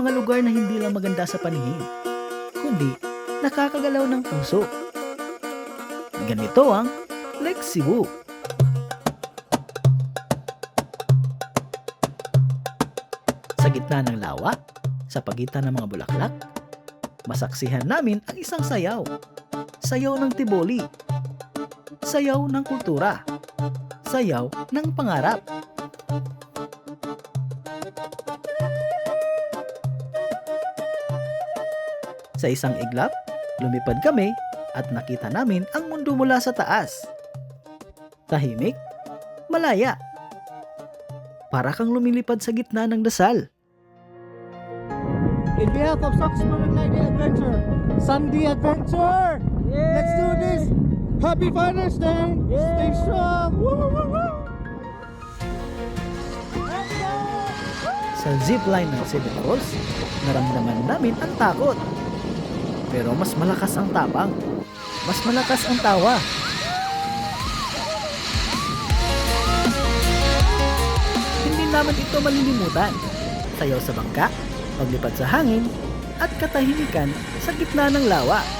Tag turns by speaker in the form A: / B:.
A: maganda sa paningin, kundi nakakagalaw ng puso. Ganito ang Lex Cebu. Sa gitna ng lawa, sa pagitan ng mga bulaklak, masaksihan namin ang isang sayaw. Sayaw ng tiboli. Sayaw ng kultura. Sayaw ng pangarap. Sa isang iglap, lumipad kami at nakita namin ang mundo mula sa taas. Tahimik, malaya. Para kang lumilipad sa gitna ng dasal.
B: In behalf of Sox Night Adventure, Sunday Adventure, let's do this. Happy Father's Day. Stay strong. Woo, woo, woo.
A: Sa zipline ng Seven Falls, naramdaman namin ang takot. Pero mas malakas ang tapang. Mas malakas ang tawa. Hindi naman ito malilimutan. Sayaw sa bangka, paglipad sa hangin, at katahimikan sa gitna ng lawa.